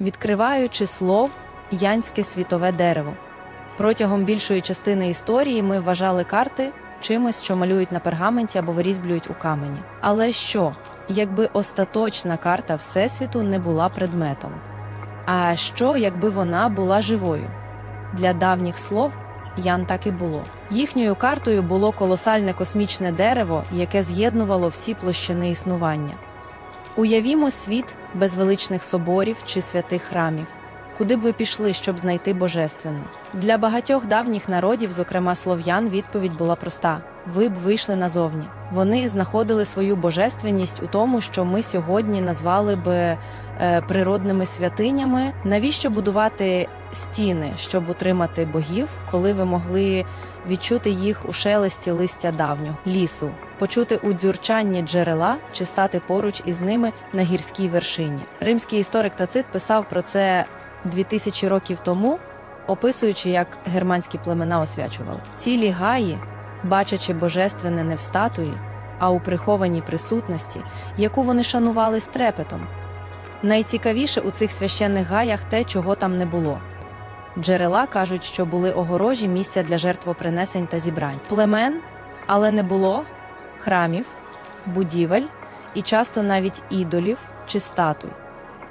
відкриваючи слов янське світове дерево. Протягом більшої частини історії ми вважали карти чимось, що малюють на пергаменті або вирізблюють у камені. Але що, якби остаточна карта Всесвіту не була предметом? А що, якби вона була живою? Для давніх слов Ян так і було. Їхньою картою було колосальне космічне дерево, яке з'єднувало всі площини існування. Уявімо світ без величних соборів чи святих храмів. Куди б ви пішли, щоб знайти божественне? Для багатьох давніх народів, зокрема слов'ян, відповідь була проста: ви б вийшли назовні. Вони знаходили свою божественність у тому, що ми сьогодні назвали би е, природними святинями. Навіщо будувати стіни, щоб утримати богів, коли ви могли відчути їх у шелесті листя давнього лісу, почути у дзюрчанні джерела чи стати поруч із ними на гірській вершині? Римський історик Тацит писав про це 2000 років тому, описуючи, як германські племена освячували. Цілі гаї, бачачи божественне не в статуї, а у прихованій присутності, яку вони шанували з трепетом. Найцікавіше у цих священних гаях те, чого там не було. Джерела кажуть, що були огорожі місця для жертвопринесень та зібрань, племен, але не було храмів, будівель і часто навіть ідолів чи статуй.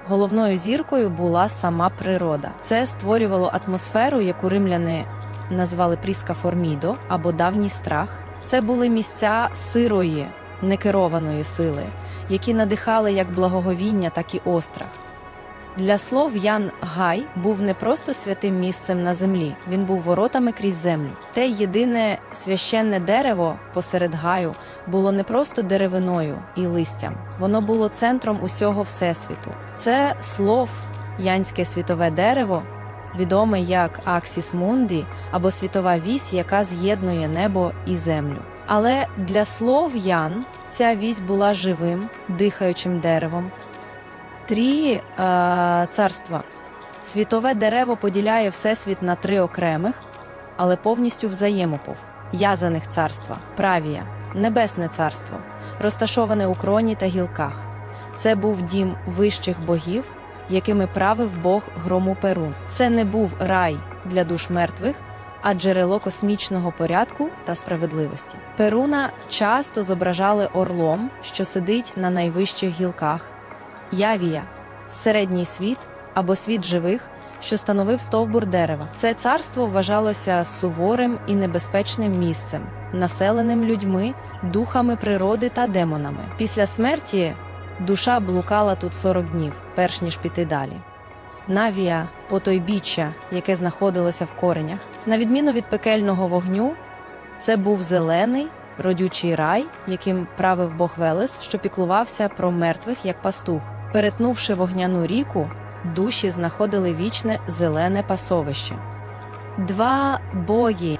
Головною зіркою була сама природа. Це створювало атмосферу, яку римляни назвали Пріска Формідо або давній страх. Це були місця сирої, некерованої сили, які надихали як благоговіння, так і острах. Для слов Ян Гай був не просто святим місцем на землі, він був воротами крізь землю. Те єдине священне дерево посеред гаю було не просто деревиною і листям, воно було центром усього всесвіту. Це слов янське світове дерево, відоме як Аксіс Мунді або світова вісь, яка з'єднує небо і землю. Але для слов Ян ця вісь була живим, дихаючим деревом. Трі е, царства. Світове дерево поділяє всесвіт на три окремих, але повністю взаємопов'язаних царства правія, небесне царство, розташоване у кроні та гілках. Це був дім вищих богів, якими правив Бог грому Перун. Це не був рай для душ мертвих, а джерело космічного порядку та справедливості. Перуна часто зображали орлом, що сидить на найвищих гілках. Явія середній світ або світ живих, що становив стовбур дерева. Це царство вважалося суворим і небезпечним місцем, населеним людьми, духами природи та демонами. Після смерті душа блукала тут 40 днів, перш ніж піти далі. Навія потойбіччя, яке знаходилося в коренях, на відміну від пекельного вогню, це був зелений родючий рай, яким правив Бог Велес, що піклувався про мертвих як пастух. Перетнувши вогняну ріку, душі знаходили вічне зелене пасовище. Два боги.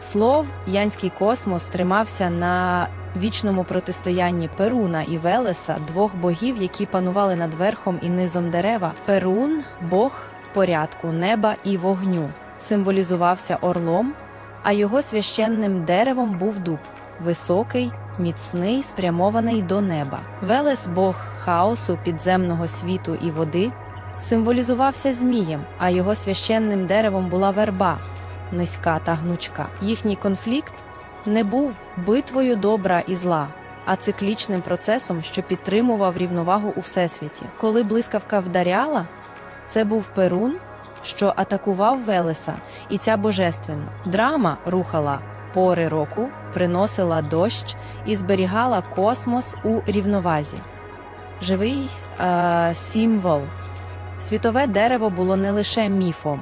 Слов Янський космос тримався на вічному протистоянні Перуна і Велеса, двох богів, які панували над верхом і низом дерева. Перун, бог порядку, неба і вогню, символізувався орлом, а його священним деревом був дуб високий, міцний, спрямований до неба. Велес Бог хаосу, підземного світу і води, символізувався змієм, а його священним деревом була верба, низька та гнучка. Їхній конфлікт не був битвою добра і зла. А циклічним процесом, що підтримував рівновагу у всесвіті. Коли блискавка вдаряла, це був Перун, що атакував Велеса, і ця божественна драма рухала пори року, приносила дощ і зберігала космос у рівновазі. Живий е, символ. Світове дерево було не лише міфом,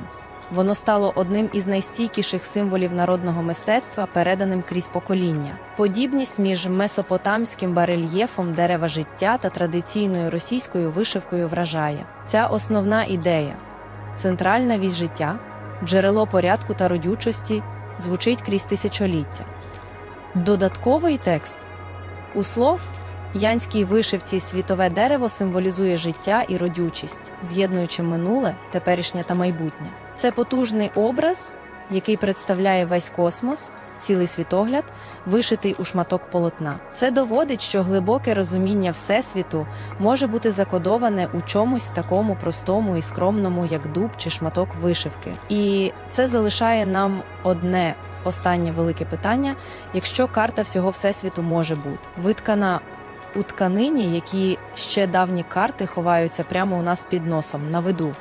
воно стало одним із найстійкіших символів народного мистецтва, переданим крізь покоління. Подібність між месопотамським барельєфом дерева життя та традиційною російською вишивкою вражає. Ця основна ідея центральна вісь життя, джерело порядку та родючості звучить крізь тисячоліття. Додатковий текст у слов янській вишивці світове дерево символізує життя і родючість, з'єднуючи минуле, теперішнє та майбутнє. Це потужний образ, який представляє весь космос, цілий світогляд, вишитий у шматок полотна. Це доводить, що глибоке розуміння всесвіту може бути закодоване у чомусь такому простому і скромному, як дуб чи шматок вишивки. І це залишає нам одне останнє велике питання: якщо карта всього всесвіту може бути виткана у тканині, які ще давні карти ховаються прямо у нас під носом на виду.